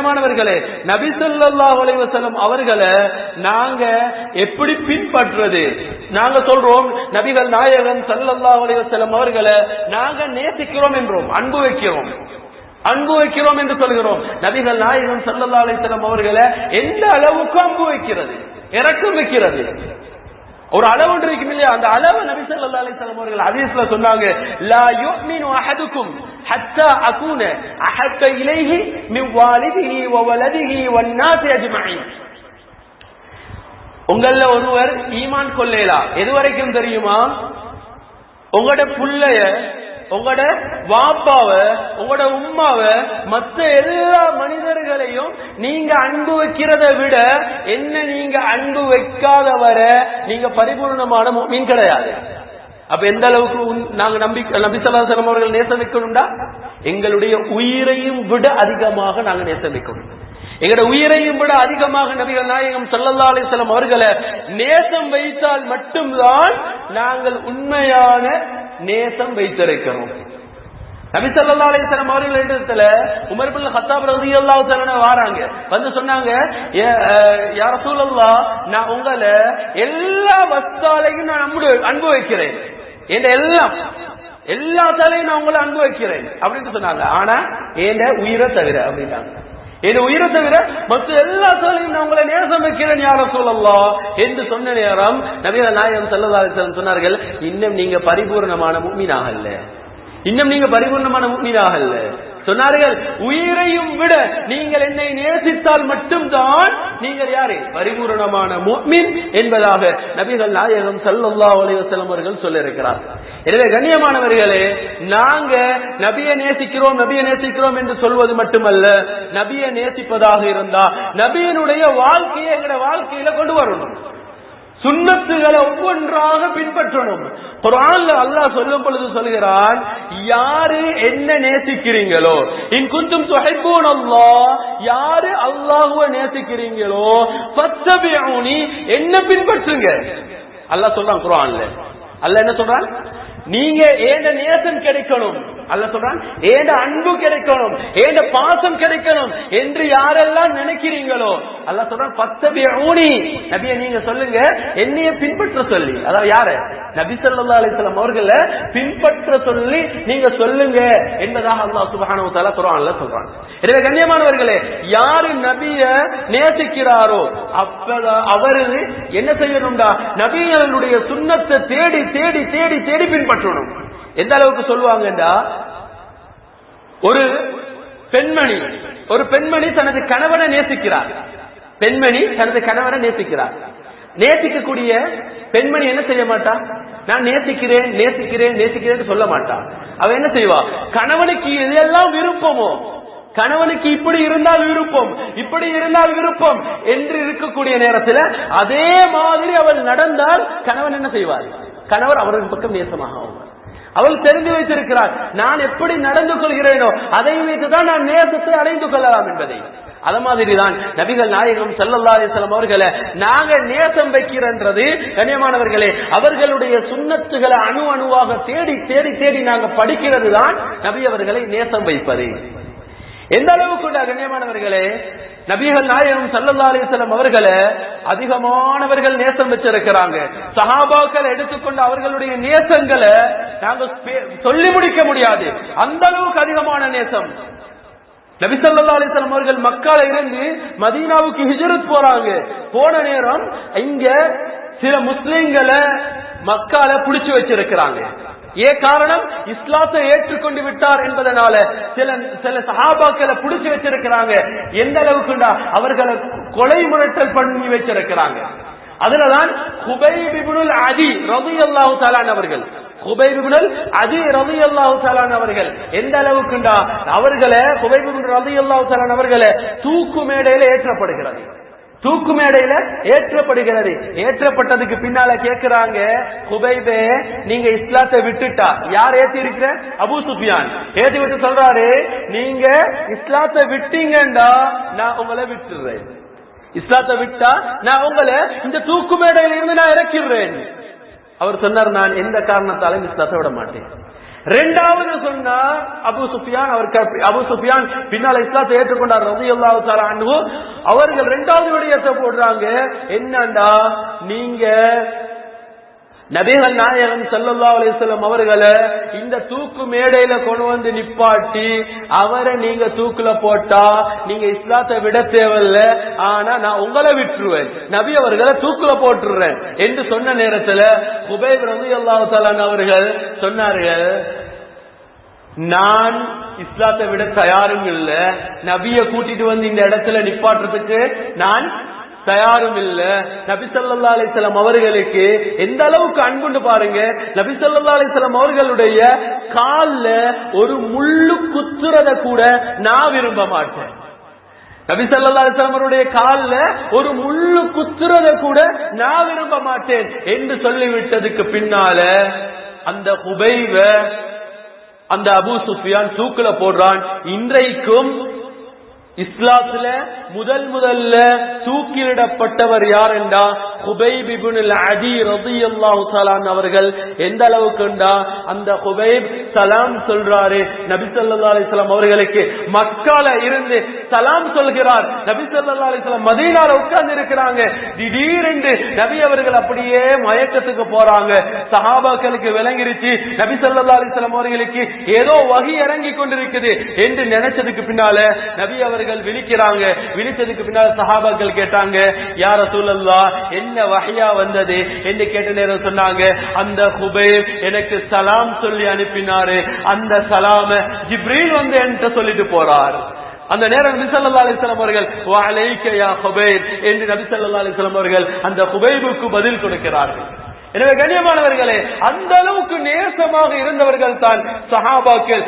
கண்ணியமானவர்களே நபி சொல்லா அலைஹி அவர்களை நாங்க எப்படி பின்பற்றுறது? நாங்க சொல்றோம் நபிகள் நாயகன் சல்லல்லா அலைஹி அவர்களை நாங்க நேசிக்கிறோம் என்றோம் அன்பு வைக்கிறோம். அன்பு வைக்கிறோம் என்று சொல்கிறோம். நபிகள் நாயகன் சல்லல்லா அலைஹி அவர்களை எந்த அளவுக்கு அன்பு வைக்கிறது? இறக்கம் வைக்கிறது. ஒரு அளவு ஒன்று இருக்கும் இல்லையா? அந்த அளவு நபி ஸல்லல்லாஹு அலைஹி வஸல்லம் அவர்கள் ஹதீஸ்ல சொன்னாங்க லா யுமினு அஹதுக்கும் ஹத்தா அகூன அஹப்ப இலைஹி மின் வாலிதிஹி வ வலதிஹி வன் நாஸி அஜ்மஈன் உங்கள ஒருவர் ஈமான் கொள்ளேலா எது வரைக்கும் தெரியுமா? உங்களோட புள்ளைய உங்களோட வாப்பாவ உங்களோட உம்மாவ மத்த எல்லா மனிதர்களையும் நீங்க அன்பு வைக்கிறத விட என்ன நீங்க அன்பு வைக்காத வர நீங்க பரிபூர்ணமான மீன் கிடையாது. அப்ப எந்த அளவுக்கு நாங்க நம்பி நபிசலாசனம் அவர்கள் நேசம் வைக்கணும்டா? எங்களுடைய உயிரையும் விட அதிகமாக நாங்க நேசம் வைக்கணும். எங்களோட உயிரையும் விட அதிகமாக நபிகள் நாயகம் ஸல்லல்லாஹு அலைஹி அவர்களை நேசம் வைத்தால் மட்டும்தான் நாங்கள் உண்மையான நேசம் வைத்திருக்கிறோம் நபி ஸல்லல்லாஹு அலைஹி வஸல்லம் அவர்கள் இடத்துல உமர் பின் கத்தாப் ரலியல்லாஹு தஆலா வராங்க. வந்து சொன்னாங்க "ஏ- அஹ், யா நான் உங்களை எல்லா வஸ்தாலையும் நான் அன்பு அன்பு வைக்கிறேன். என்ற எல்லாம் எல்லா தலையும் நான் உங்களை அன்பு வைக்கிறேன். அப்படின்னு சொன்னாங்க. ஆனா என் உயிரை தவிர அப்படின்னாங்க. என் உயிரை தவிர மற்ற எல்லா சோழையும் நான் உங்களை நேசம் வைக்கிறேன் யார சொல்லலாம் என்று சொன்ன நேரம் நபிகள் நாயகம் செல்லதாரி சொன்னார்கள் இன்னும் நீங்க பரிபூர்ணமான முக்மீனாக இன்னும் நீங்க பரிபூர்ணமான முக்மீனாக சொன்னார்கள் உயிரையும் விட நீங்கள் என்னை நேசித்தால் மட்டும்தான் நீங்கள் யாரு? பரிபூரணமான முக்மின் என்பதாக நபிகள் நாயகம் ஸல்லல்லாஹு அலைஹி அவர்கள் சொல்லியிருக்கிறார்கள் எனவே கண்ணியமானவர்களே நாங்க நபியை நேசிக்கிறோம் நபியை நேசிக்கிறோம் என்று சொல்வது மட்டுமல்ல நபியை நேசிப்பதாக இருந்தா நபியினுடைய வாழ்க்கையை எங்கட வாழ்க்கையில கொண்டு வரணும். சுண்ணத்துகளை ஒவ்வொன்றாக பின்பற்றணும். குர்ஆன்ல அல்லாஹ் சொல்லும் பொழுது சொல்கிறான் யாரு என்ன நேசிக்கிறீங்களோ? இன் குந்தும் துஹிப்பூன் யாரு அல்லாஹுவ நேசிக்கிறீங்களோ ஃபத்தபிஊனி என்ன பின்பற்றுங்க. அல்லாஹ் சொல்றான் குர்ஆன்ல. அல்ல என்ன சொல்றான்? நீங்க ஏன நேசம் கிடைக்கணும்? அல்ல சொல்றான் ஏண்ட அன்பு கிடைக்கணும்? ஏண்ட பாசம் கிடைக்கணும்? என்று யாரெல்லாம் நினைக்கிறீங்களோ? அல்ல சொல்றான் பத்தபிய ஊனி நபிய நீங்க சொல்லுங்க என்னைய பின்பற்ற சொல்லி. அதாவது யாரு? நபி சொல்லா அலிஸ்லாம் அவர்கள பின்பற்ற சொல்லி நீங்க சொல்லுங்க என்பதாக அல்லா சுப்ஹானஹு வ தஆலா குர்ஆன்ல சொல்றான். எனவே கண்ணியமானவர்களே யாரு நபிய நேசிக்கிறாரோ அப்ப அவரு என்ன செய்யணும்டா? நபியனுடைய சுண்ணத்தை தேடி தேடி தேடி தேடி பின்பற்றணும். எந்த அளவுக்கு சொல்லுவாங்கடா ஒரு பெண்மணி ஒரு பெண்மணி தனது கணவனை நேசிக்கிறார். பெண்மணி தனது கணவனை நேசிக்கிறார். நேசிக்கக்கூடிய பெண்மணி என்ன செய்ய மாட்டா? நான் நேசிக்கிறேன் நேசிக்கிறேன் நேசிக்கிறேன் சொல்ல மாட்டா. அவ என்ன செய்வா? கணவனுக்கு எதெல்லாம் விருப்பமோ கணவனுக்கு இப்படி இருந்தால் விருப்பம் இப்படி இருந்தால் விருப்பம் என்று இருக்கக்கூடிய நேரத்தில் அதே மாதிரி அவள் நடந்தால் கணவன் என்ன செய்வார்? கணவர் அவரது பக்கம் நேசமாக ஆவார். அவள் தெரிந்து வைத்திருக்கிறார் நான் எப்படி நடந்து கொள்கிறேனோ அதை வைத்துதான் நான் நேசத்தை அடைந்து கொள்ளலாம் என்பதை. அத மாதிரிதான் நபிகள் நாயகம் ஸல்லல்லாஹு அலைஹி அவர்களை நாங்க நேசம் வைக்கிறன்றது. கண்ணியமானவர்களே அவர்களுடைய சுண்ணத்துகளை அணு அணுவாக தேடி தேடி தேடி நாங்க படிக்கிறது தான் நபி அவர்களை நேசம் வைப்பது. எந்த அளவுக்கு கண்ணியமானவர்களே நபிகள் நாயகம் ஸல்லல்லாஹு அலைஹி அவர்களை அதிகமானவர்கள் நேசம் வச்சிருக்கிறாங்க. சஹாபாக்கள் எடுத்துக்கொண்ட அவர்களுடைய நேசங்களை நாங்க சொல்லி முடிக்க முடியாது. அந்த அளவுக்கு அதிகமான நேசம். நபி ஸல்லல்லாஹு அலைஹி அவர்கள் மக்களை இருந்து மதீனாவுக்கு ஹிஜரத் போறாங்க. போன நேரம் இங்க சில முஸ்லிம்களை மக்களை புடிச்சு வச்சிருக்கிறாங்க. ஏ காரணம்? இஸ்லாத்தை ஏற்றுக்கொண்டு விட்டார் என்பதனால சில சில சஹாபாக்களை புடிச்சு வச்சிருக்கிறாங்க. எந்த அளவுக்குண்டா? அவர்களை கொலை முரட்டல் பண்ணி வச்சிருக்கிறாங்க. அதுலதான் குபைப் இப்னுல் அதி ரலியல்லாஹு தஆலா அவர்கள். குபைப் இப்னுல் அதி ரலியல்லாஹு தஆலா அவர்கள். எந்த அளவுக்குண்டா? அவர்களை குபைப் ரவி ரலியல்லாஹு தஆலா அவர்களை தூக்கு மேடையில ஏற்றப்படுகிறது. தூக்கு மேடையில ஏற்றப்படுகிறது. ஏற்றப்பட்டதுக்கு பின்னால கேக்குறாங்க குபைபே நீங்க இஸ்லாத்தை விட்டுட்டா. யார் ஏத்தி இருக்கிற அபு சுஃபியான். ஏத்தி விட்டு சொல்றாரு நீங்க இஸ்லாத்தை விட்டீங்கண்டா நான் உங்களை விட்டுறேன். இஸ்லாத்தை விட்டா நான் உங்களை இந்த தூக்கு மேடையில இருந்து நான் இறக்கிடுறேன். அவர் சொன்னார் நான் எந்த காரணத்தாலும் இஸ்லாத்தை விட மாட்டேன். ரெண்டாவது சொன்னா அபு சுஃபியான் அவர் அபு சுஃபியான் பின்னால இஸ்லாத்தை ஏற்றுக்கொண்டார் ரலியல்லாஹு தஆலா அன்ஹு. அவர்கள் ரெண்டாவது விடயத்தை போடுறாங்க. என்னண்டா நீங்க நபிகள் நாயகம் ஸல்லல்லாஹு அலைஹி அவர்களை இந்த தூக்கு மேடையில கொண்டு வந்து நிப்பாட்டி அவரை நீங்க தூக்குல போட்டா நீங்க இஸ்லாத்தை விட தேவையில்ல. ஆனா நான் உங்களை விட்டுருவேன். நபி அவர்களை தூக்குல போட்டுறேன் என்று சொன்ன நேரத்துல குபைப் ரவி தஆலா அவர்கள் சொன்னார்கள் நான் இஸ்லாத்தை விட தயாரும் இல்ல. நபிய கூட்டிட்டு வந்து இந்த இடத்துல நிப்பாட்டுறதுக்கு நான் தயாரும் இல்ல. நபிசல்லா ஸல்லல்லாஹு அவர்களுக்கு எந்த அளவுக்கு அன்புண்டு பாருங்க. நபிசல்லா ஸல்லல்லாஹு அவர்களுடைய கால்ல ஒரு முள்ளு குத்துறத கூட நான் விரும்ப மாட்டேன். நபி ஸல்லல்லாஹு அவருடைய கால்ல ஒரு முள்ளு குத்துறத கூட நான் விரும்ப மாட்டேன் என்று சொல்லிவிட்டதுக்கு பின்னால அந்த குபைவ அந்த அபூ சுஃபியான் தூக்குல போடுறான். இன்றைக்கும் இஸ்லாத்துல முதல் முதல்ல தூக்கிலிடப்பட்டவர் யார் என்றா ஹுபைப் இப்னுல் அதி அவர்கள் எந்த அளவுக்குண்டா அந்த ஹுபைப் சலாம் சொல்றாரு. நபி ஸல்லல்லாஹு அலைஹி அவர்களுக்கு மக்கால இருந்து சலாம் சொல்கிறார். நபி ஸல்லல்லாஹு அலைஹி மதீனால உட்கார்ந்து இருக்கிறாங்க. திடீரென்று நபி அவர்கள் அப்படியே மயக்கத்துக்கு போறாங்க. சஹாபாக்களுக்கு விளங்கிருச்சு. நபி ஸல்லல்லாஹு அவர்களுக்கு ஏதோ வகி இறங்கி கொண்டிருக்குது என்று நினைச்சதுக்கு பின்னால நபி அவர்கள் விழிக்கிறாங்க. விழிச்சதுக்கு பின்னால சஹாபாக்கள் கேட்டாங்க யார சூழல்லா என்ன என்ன வகையா வந்தது என்று கேட்ட நேரம் சொன்னாங்க. அந்த குபேர் எனக்கு சலாம் சொல்லி அனுப்பினாரு. அந்த சலாம ஜிப்ரீல் வந்து என்கிட்ட சொல்லிட்டு போறார். அந்த நேரம் நபி ஸல்லல்லாஹு அவர்கள் வஅலைக்க யா என்று நபி ஸல்லல்லாஹு அவர்கள் அந்த குபைபுக்கு பதில் கொடுக்கிறார்கள். எனவே கண்ணியமானவர்களே அந்த அளவுக்கு நேசமாக இருந்தவர்கள் தான் சஹாபாக்கள்.